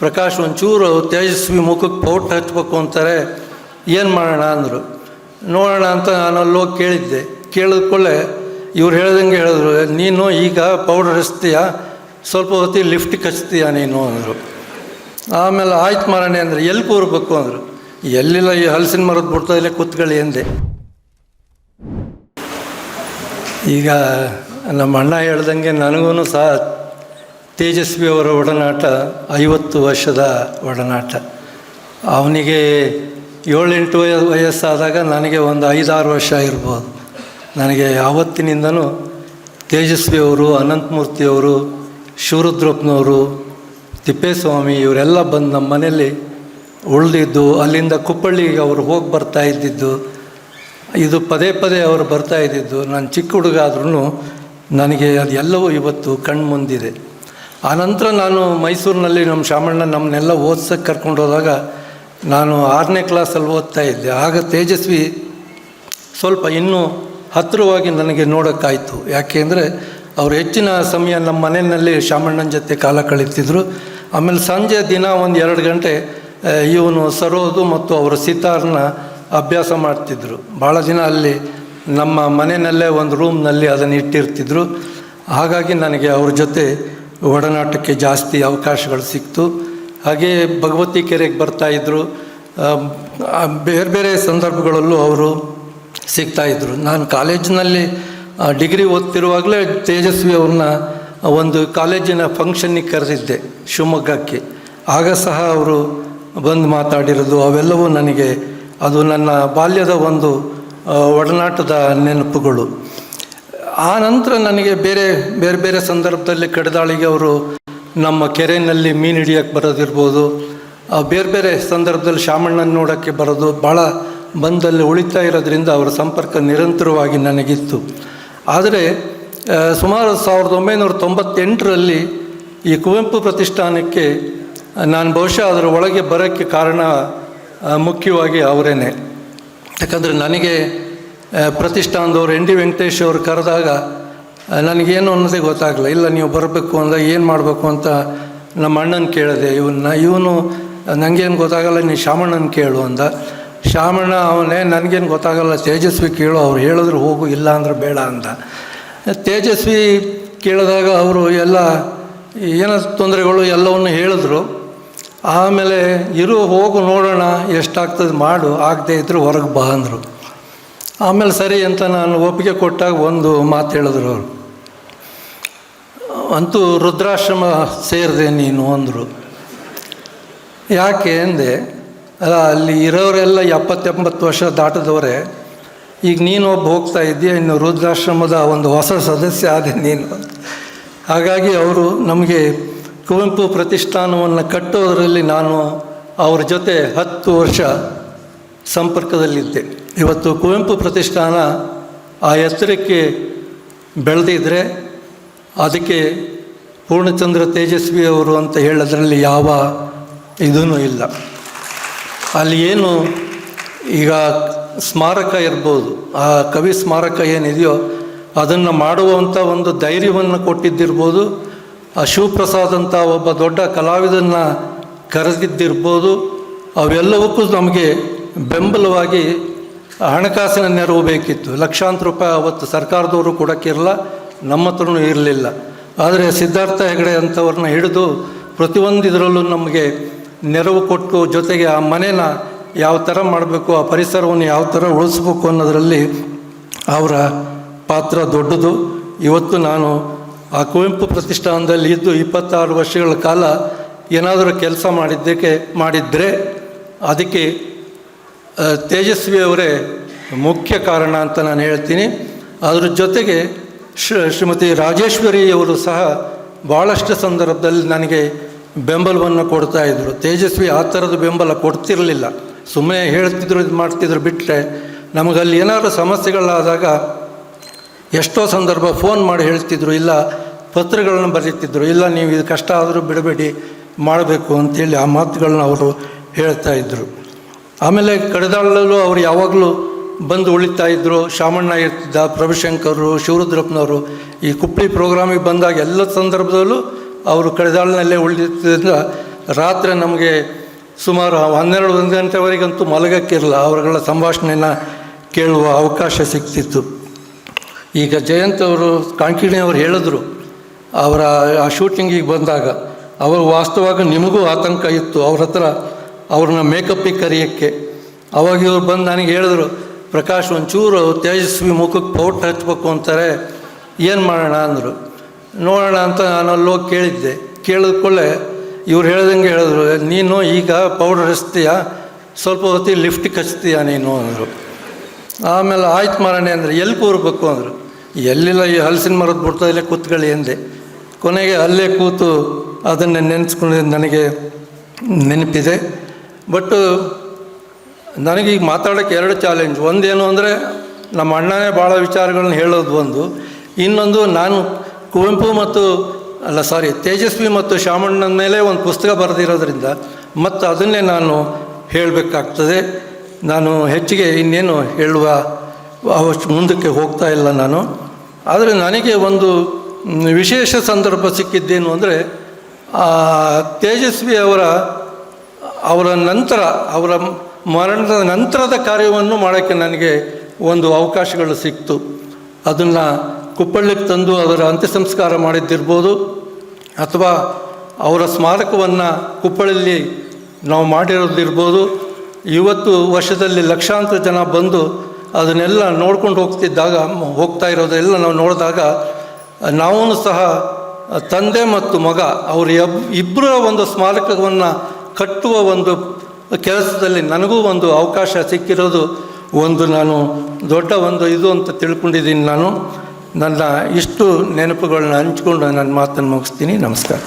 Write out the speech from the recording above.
ಪ್ರಕಾಶ್ ಒಂಚೂರು ತೇಜಸ್ವಿ ಮುಖಕ್ಕೆ ಪೌಟ್ ಹಚ್ಚಬೇಕು ಅಂತಾರೆ. ಏನು ಮಾಡೋಣ ಅಂದರು. ನೋಡೋಣ ಅಂತ ನಾನು ಅಲ್ಲೋಗಿ ಕೇಳಿದ್ದೆ. ಕೇಳಿದ ಕೂಡಲೇ ಇವ್ರು ಹೇಳ್ದಂಗೆ ಹೇಳಿದ್ರು, ನೀನು ಈಗ ಪೌಡರ್ ಹಚ್ತೀಯ? ಸ್ವಲ್ಪ ಹೊತ್ತಿಗೆ ಲಿಫ್ಟ್ ಹಚ್ತೀಯ ನೀನು ಅಂದರು. ಆಮೇಲೆ ಆಯ್ತು ಮಾರಣೆ ಅಂದರೆ. ಎಲ್ಲಿ ಕೂರ್ಬೇಕು ಅಂದರು. ಎಲ್ಲಿಲ್ಲ ಈ ಹಲಸಿನ ಮರದ ಬಿಡ್ತದಲ್ಲೇ ಕೂತ್ಕೊಳ್ಳಿ ಎಂದೆ. ಈಗ ನಮ್ಮ ಅಣ್ಣ ಹೇಳ್ದಂಗೆ ನನಗೂ ಸಹ ತೇಜಸ್ವಿ ಅವರ ಒಡನಾಟ ಐವತ್ತು ವರ್ಷದ ಒಡನಾಟ. ಅವನಿಗೆ ಏಳೆಂಟು ವಯ ವಯಸ್ಸಾದಾಗ ನನಗೆ ಒಂದು ಐದಾರು ವರ್ಷ ಇರ್ಬೋದು. ನನಗೆ ಆವತ್ತಿನಿಂದನೂ ತೇಜಸ್ವಿಯವರು ಅನಂತಮೂರ್ತಿಯವರು ಶಿವರುದ್ರಪ್ಪನವರು, ತಿಪ್ಪೇಸ್ವಾಮಿ ಇವರೆಲ್ಲ ಬಂದು ನಮ್ಮ ಮನೆಯಲ್ಲಿ ಉಳಿದಿದ್ದು, ಅಲ್ಲಿಂದ ಕುಪ್ಪಳ್ಳಿಗೆ ಅವರು ಹೋಗಿ ಬರ್ತಾ ಇದ್ದಿದ್ದು, ಇದು ಪದೇ ಪದೇ ಅವರು ಬರ್ತಾ ಇದ್ದಿದ್ದು ನಾನು ಚಿಕ್ಕ ಹುಡುಗ ಆದ್ರೂ ನನಗೆ ಅದೆಲ್ಲವೂ ಇವತ್ತು ಕಣ್ಣು ಮುಂದಿದೆ ಆನಂತರ ನಾನು ಮೈಸೂರಿನಲ್ಲಿ ನಮ್ಮ ಶಾಮಣ್ಣ ನಮ್ಮನ್ನೆಲ್ಲ ಓದ್ಸಕ್ಕೆ ಕರ್ಕೊಂಡು ಹೋದಾಗ ನಾನು ಆರನೇ ಕ್ಲಾಸಲ್ಲಿ ಓದ್ತಾ ಇದ್ದೆ. ಆಗ ತೇಜಸ್ವಿ ಸ್ವಲ್ಪ ಇನ್ನೂ ಹತ್ತಿರವಾಗಿ ನನಗೆ ನೋಡೋಕ್ಕಾಯಿತು. ಯಾಕೆ ಅಂದರೆ ಅವರು ಹೆಚ್ಚಿನ ಸಮಯ ನಮ್ಮ ಮನೆಯಲ್ಲಿ ಶಾಮಣ್ಣನ ಜೊತೆ ಕಾಲ ಕಳೀತಿದ್ರು ಆಮೇಲೆ ಸಂಜೆ ದಿನ ಒಂದು ಎರಡು ಗಂಟೆ ಇವನು ಸರೋದು ಮತ್ತು ಅವರ ಸಿತಾರನ್ನ ಅಭ್ಯಾಸ ಮಾಡ್ತಿದ್ರು. ಭಾಳ ದಿನ ಅಲ್ಲಿ ನಮ್ಮ ಮನೆಯಲ್ಲೇ ಒಂದು ರೂಮ್ನಲ್ಲಿ ಅದನ್ನು ಇಟ್ಟಿರ್ತಿದ್ರು. ಹಾಗಾಗಿ ನನಗೆ ಅವ್ರ ಜೊತೆ ಒಡನಾಟಕ್ಕೆ ಜಾಸ್ತಿ ಅವಕಾಶಗಳು ಸಿಕ್ತು. ಹಾಗೆ ಭಗವತಿ ಕೆರೆಗೆ ಬರ್ತಾಯಿದ್ರು ಬೇರೆ ಬೇರೆ ಸಂದರ್ಭಗಳಲ್ಲೂ ಅವರು ಸಿಗ್ತಾಯಿದ್ರು ನಾನು ಕಾಲೇಜಿನಲ್ಲಿ ಡಿಗ್ರಿ ಓದ್ತಿರುವಾಗಲೇ ತೇಜಸ್ವಿ ಅವ್ರನ್ನ ಒಂದು ಕಾಲೇಜಿನ ಫಂಕ್ಷನ್ನಿಗೆ ಕರೆದಿದ್ದೆ ಶಿವಮೊಗ್ಗಕ್ಕೆ. ಆಗ ಸಹ ಅವರು ಬಂದು ಮಾತಾಡಿರೋದು, ಅವೆಲ್ಲವೂ ನನಗೆ, ಅದು ನನ್ನ ಬಾಲ್ಯದ ಒಂದು ಒಡನಾಟದ ನೆನಪುಗಳು. ಆ ನಂತರ ನನಗೆ ಬೇರೆ ಬೇರೆ ಬೇರೆ ಸಂದರ್ಭದಲ್ಲಿ ಕಡದಾಳಿಗೆ ಅವರು ನಮ್ಮ ಕೆರೆಯಲ್ಲಿ ಮೀನು ಹಿಡಿಯೋಕ್ಕೆ ಬರೋದಿರ್ಬೋದು. ಬೇರೆ ಬೇರೆ ಸಂದರ್ಭದಲ್ಲಿ ಶಾಮಣ್ಣನ ನೋಡೋಕ್ಕೆ ಬರೋದು ಭಾಳ ಬಂದಲ್ಲಿ ಉಳಿತಾ ಇರೋದ್ರಿಂದ ಅವರ ಸಂಪರ್ಕ ನಿರಂತರವಾಗಿ ನನಗಿತ್ತು. ಆದರೆ ಸುಮಾರು ಸಾವಿರದ ಒಂಬೈನೂರ ತೊಂಬತ್ತೆಂಟರಲ್ಲಿ ಈ ಕುವೆಂಪು ಪ್ರತಿಷ್ಠಾನಕ್ಕೆ ನಾನು ಬಹುಶಃ ಅದರ ಒಳಗೆ ಬರೋಕ್ಕೆ ಕಾರಣ ಮುಖ್ಯವಾಗಿ ಅವರೇನೆ. ಯಾಕಂದರೆ ನನಗೆ ಪ್ರತಿಷ್ಠಾನದವ್ರು ಎನ್ ಡಿ ವೆಂಕಟೇಶ್ ಅವರು ಕರೆದಾಗ ನನಗೇನು ಅನ್ನೋದೇ ಗೊತ್ತಾಗಲ್ಲ ಇಲ್ಲ, ನೀವು ಬರಬೇಕು ಅಂದ, ಏನು ಮಾಡಬೇಕು ಅಂತ ನಮ್ಮ ಅಣ್ಣನ ಕೇಳಿದೆ. ಇವನ್ನ ಇವನು ನನಗೇನು ಗೊತ್ತಾಗಲ್ಲ, ನೀ ಶಾಮಣ್ಣನ ಕೇಳು ಅಂದ. ಶಾಮಣ್ಣ ಅವನೇ, ನನಗೇನು ಗೊತ್ತಾಗಲ್ಲ, ತೇಜಸ್ವಿ ಕೇಳು, ಅವ್ರು ಹೇಳಿದ್ರು ಹೋಗು, ಇಲ್ಲ ಅಂದ್ರೆ ಬೇಡ ಅಂದ. ತೇಜಸ್ವಿ ಕೇಳಿದಾಗ ಅವರು ಎಲ್ಲ, ಏನೋ ತೊಂದರೆಗಳು ಎಲ್ಲವನ್ನು ಹೇಳಿದ್ರು. ಆಮೇಲೆ, ಇರು, ಹೋಗು, ನೋಡೋಣ, ಎಷ್ಟಾಗ್ತದೆ, ಮಾಡು, ಆಗದೆ ಇದ್ದರೂ ಹೊರಗೆ ಬಾ ಅಂದರು. ಆಮೇಲೆ ಸರಿ ಅಂತ ನಾನು ಒಪ್ಪಿಗೆ ಕೊಟ್ಟಾಗ ಒಂದು ಮಾತು ಹೇಳಿದ್ರು ಅವರು. ಅಂತೂ ರುದ್ರಾಶ್ರಮ ಸೇರಿದೆ ನೀನು ಅಂದರು. ಯಾಕೆ ಅಂದೆ, ಅಲ್ಲ, ಅಲ್ಲಿ ಇರೋರೆಲ್ಲ ಎಪ್ಪತ್ತೆಂಬತ್ತು ವರ್ಷ ದಾಟದವರೇ, ಈಗ ನೀನು ಒಬ್ಬ ಹೋಗ್ತಾ ಇದ್ದೀಯ, ಇನ್ನು ರುದ್ರಾಶ್ರಮದ ಒಂದು ಹೊಸ ಸದಸ್ಯ ಆದೆ ನೀನು ಹಾಗಾಗಿ ಅವರು ನಮಗೆ ಕುವೆಂಪು ಪ್ರತಿಷ್ಠಾನವನ್ನು ಕಟ್ಟೋದರಲ್ಲಿ ನಾನು ಅವ್ರ ಜೊತೆ ಹತ್ತು ವರ್ಷ ಸಂಪರ್ಕದಲ್ಲಿದ್ದೆ. ಇವತ್ತು ಕುವೆಂಪು ಪ್ರತಿಷ್ಠಾನ ಆ ಎತ್ತರಕ್ಕೆ ಬೆಳೆದಿದ್ದರೆ ಅದಕ್ಕೆ ಪೂರ್ಣಚಂದ್ರ ತೇಜಸ್ವಿ ಅವರು ಅಂತ ಹೇಳೋದ್ರಲ್ಲಿ ಯಾವ ಇದೂ ಇಲ್ಲ. ಅಲ್ಲಿ ಏನು ಈಗ ಸ್ಮಾರಕ ಇರ್ಬೋದು, ಆ ಕವಿ ಸ್ಮಾರಕ ಏನಿದೆಯೋ ಅದನ್ನು ಮಾಡುವಂಥ ಒಂದು ಧೈರ್ಯವನ್ನು ಕೊಟ್ಟಿದ್ದಿರ್ಬೋದು, ಆ ಶಿವಪ್ರಸಾದ್ ಅಂತ ಒಬ್ಬ ದೊಡ್ಡ ಕಲಾವಿದನ್ನು ಕರೆದಿದ್ದಿರ್ಬೋದು, ಅವೆಲ್ಲವಕ್ಕೂ ನಮಗೆ ಬೆಂಬಲವಾಗಿ ಹಣಕಾಸಿನ ನೆರವು ಬೇಕಿತ್ತು. ಲಕ್ಷಾಂತರ ರೂಪಾಯಿ ಅವತ್ತು ಸರ್ಕಾರದವರು ಕೊಡೋಕ್ಕಿರಲ್ಲ ನಮ್ಮ ಹತ್ರನೂ ಇರಲಿಲ್ಲ. ಆದರೆ ಸಿದ್ಧಾರ್ಥ ಹೆಗಡೆ ಅಂಥವ್ರನ್ನ ಹಿಡಿದು ಪ್ರತಿಯೊಂದು ಇದರಲ್ಲೂ ನಮಗೆ ನೆರವು ಕೊಟ್ಟು ಜೊತೆಗೆ ಆ ಮನೇನ ಯಾವ ಥರ ಮಾಡಬೇಕು, ಆ ಪರಿಸರವನ್ನು ಯಾವ ಥರ ಉಳಿಸ್ಬೇಕು ಅನ್ನೋದರಲ್ಲಿ ಅವರ ಪಾತ್ರ ದೊಡ್ಡದು. ಇವತ್ತು ನಾನು ಆ ಕುವೆಂಪು ಪ್ರತಿಷ್ಠಾನದಲ್ಲಿ ಇದ್ದು ಇಪ್ಪತ್ತಾರು ವರ್ಷಗಳ ಕಾಲ ಏನಾದರೂ ಕೆಲಸ ಮಾಡಿದ್ದಕ್ಕೆ ಮಾಡಿದ್ದರೆ ಅದಕ್ಕೆ ತೇಜಸ್ವಿ ಅವರೇ ಮುಖ್ಯ ಕಾರಣ ಅಂತ ನಾನು ಹೇಳ್ತೀನಿ. ಅದ್ರ ಜೊತೆಗೆ ಶ್ರ, ಶ್ರೀಮತಿ ರಾಜೇಶ್ವರಿ ಅವರು ಸಹ ಭಾಳಷ್ಟು ಸಂದರ್ಭದಲ್ಲಿ ನನಗೆ ಬೆಂಬಲವನ್ನು ಕೊಡ್ತಾ ಇದ್ದರು ತೇಜಸ್ವಿ ಆ ಥರದ ಬೆಂಬಲ ಕೊಡ್ತಿರಲಿಲ್ಲ. ಸುಮ್ಮನೆ ಹೇಳ್ತಿದ್ರು, ಇದು ಮಾಡ್ತಿದ್ರು ಬಿಟ್ಟರೆ ನಮಗಲ್ಲಿ ಏನಾದರೂ ಸಮಸ್ಯೆಗಳಾದಾಗ ಎಷ್ಟೋ ಸಂದರ್ಭ ಫೋನ್ ಮಾಡಿ ಹೇಳ್ತಿದ್ರು, ಇಲ್ಲ ಪತ್ರಗಳನ್ನು ಬರೀತಿದ್ರು, ಇಲ್ಲ ನೀವು ಇದು ಕಷ್ಟ ಆದರೂ ಬಿಡಬೇಡಿ, ಮಾಡಬೇಕು ಅಂತೇಳಿ ಆ ಮಾತುಗಳನ್ನ ಅವರು ಹೇಳ್ತಾ ಇದ್ದರು ಆಮೇಲೆ ಕಡದಾಳಲ್ಲೂ ಅವರು ಯಾವಾಗಲೂ ಬಂದು ಉಳಿತಾ ಇದ್ದರು ಶಾಮಣ್ಣ ಇರ್ತಿದ್ದ ಪ್ರಭುಶಂಕರು ಶಿವರುದ್ರಪ್ಪನವರು, ಈ ಕುಪ್ಪಳಿ ಪ್ರೋಗ್ರಾಮಿಗೆ ಬಂದಾಗ ಎಲ್ಲ ಸಂದರ್ಭದಲ್ಲೂ ಅವರು ಕಡೆದಾಳಿನಲ್ಲೇ ಉಳಿದಿದ್ದರಿಂದ ರಾತ್ರಿ ನಮಗೆ ಸುಮಾರು ಹನ್ನೆರಡು ಒಂದು ಗಂಟೆವರೆಗಂತೂ ಮಲಗಕ್ಕಿರಲ್ಲ, ಅವರುಗಳ ಸಂಭಾಷಣೆನ ಕೇಳುವ ಅವಕಾಶ ಸಿಗ್ತಿತ್ತು ಈಗ ಜಯಂತ್ ಅವರು, ಕಾಂಕಿಣಿ ಅವರು ಹೇಳಿದ್ರು, ಅವರ ಆ ಶೂಟಿಂಗಿಗೆ ಬಂದಾಗ, ಅವರು ವಾಸ್ತವವಾಗಿ ನಿಮಗೂ ಆತಂಕ ಇತ್ತು, ಅವ್ರ ಹತ್ರ ಅವ್ರನ್ನ ಮೇಕಪ್ಪಿಗೆ ಕರೆಯೋಕ್ಕೆ. ಅವಾಗ ಇವ್ರು ಬಂದು ನನಗೆ ಹೇಳಿದ್ರು, ಪ್ರಕಾಶ್, ಒಂಚೂರು ತೇಜಸ್ವಿ ಮುಖಕ್ಕೆ ಪೌಟ್ ಹಚ್ಚಬೇಕು ಅಂತಾರೆ, ಏನು ಮಾಡೋಣ? ಅಂದರು. ನೋಡೋಣ ಅಂತ ನಾನು ಅಲ್ಲೋಗಿ ಕೇಳಿದ್ದೆ. ಕೇಳಿದ ಕೂಡಲೇ ಇವ್ರು ಹೇಳ್ದಂಗೆ ಹೇಳಿದ್ರು, ನೀನು ಈಗ ಪೌಡರ್ ಹಚ್ತೀಯ? ಸ್ವಲ್ಪ ಹೊತ್ತಿಗೆ ಲಿಫ್ಟಿಗೆ ಹಚ್ತೀಯ ನೀನು? ಅಂದರು. ಆಮೇಲೆ, ಆಯ್ತು ಮಾರಣೆ ಅಂದರೆ. ಎಲ್ಲಿ ಕೂರ್ಬೇಕು? ಅಂದರು. ಎಲ್ಲಿಲ್ಲ, ಈ ಹಲಸಿನ ಮರದ ಬಿಡ್ತದಲ್ಲೇ ಕೂತ್ಕೊಳ್ಳಿ ಎಂದೆ ಕೊನೆಗೆ ಅಲ್ಲೇ ಕೂತು ಅದನ್ನು ನೆನೆಸ್ಕೊಂಡಿದ್ದು ನನಗೆ ನೆನಪಿದೆ. ಬಟ್ಟು ನನಗೀಗ ಮಾತಾಡೋಕ್ಕೆ ಎರಡು ಚಾಲೆಂಜ್ ಒಂದೇನು ಅಂದರೆ, ನಮ್ಮ ಅಣ್ಣನೇ ಭಾಳ ವಿಚಾರಗಳನ್ನ ಹೇಳೋದು ಒಂದು. ಇನ್ನೊಂದು, ನಾನು ಕುವೆಂಪು ಮತ್ತು, ಅಲ್ಲ ಸಾರಿ ತೇಜಸ್ವಿ ಮತ್ತು ಶಾಮಣ್ಣನ ಮೇಲೆ ಒಂದು ಪುಸ್ತಕ ಬರೆದಿರೋದ್ರಿಂದ ಮತ್ತು ಅದನ್ನೇ ನಾನು ಹೇಳಬೇಕಾಗ್ತದೆ. ನಾನು ಹೆಚ್ಚಿಗೆ ಇನ್ನೇನು ಹೇಳುವ ಅವಷ್ಟು ಮುಂದಕ್ಕೆ ಹೋಗ್ತಾ ಇಲ್ಲ ನಾನು. ಆದರೆ ನನಗೆ ಒಂದು ವಿಶೇಷ ಸಂದರ್ಭ ಸಿಕ್ಕಿದ್ದೇನು ಅಂದರೆ ತೇಜಸ್ವಿ ಅವರ ಅವರ ನಂತರ, ಅವರ ಮರಣದ ನಂತರದ ಕಾರ್ಯವನ್ನು ಮಾಡೋಕ್ಕೆ ನನಗೆ ಒಂದು ಅವಕಾಶಗಳು ಸಿಕ್ತು. ಅದನ್ನು ಕುಪ್ಪಳ್ಳಿಗೆ ತಂದು ಅದರ ಅಂತ್ಯ ಸಂಸ್ಕಾರ ಮಾಡಿದ್ದಿರ್ಬೋದು, ಅಥವಾ ಅವರ ಸ್ಮಾರಕವನ್ನು ಕುಪ್ಪಳಲ್ಲಿ ನಾವು ಮಾಡಿರೋದಿರ್ಬೋದು. ಇವತ್ತು ವರ್ಷದಲ್ಲಿ ಲಕ್ಷಾಂತರ ಜನ ಬಂದು ಅದನ್ನೆಲ್ಲ ನೋಡ್ಕೊಂಡು ಹೋಗ್ತಿದ್ದಾಗ, ಹೋಗ್ತಾ ಇರೋದೆಲ್ಲ ನಾವು ನೋಡಿದಾಗ ನಾವೂ ಸಹ ತಂದೆ ಮತ್ತು ಮಗ, ಅವರು ಇಬ್ಬರ ಒಂದು ಸ್ಮಾರಕವನ್ನು ಕಟ್ಟುವ ಒಂದು ಕೆಲಸದಲ್ಲಿ ನನಗೂ ಒಂದು ಅವಕಾಶ ಸಿಕ್ಕಿರೋದು ಒಂದು ನಾನು ದೊಡ್ಡ ಒಂದು ಇದು ಅಂತ ತಿಳ್ಕೊಂಡಿದ್ದೀನಿ ನಾನು. ನನ್ನ ಇಷ್ಟು ನೆನಪುಗಳನ್ನ ಹಂಚ್ಕೊಂಡು ನನ್ನ ಮಾತನ್ನು ಮುಗಿಸ್ತೀನಿ. ನಮಸ್ಕಾರ.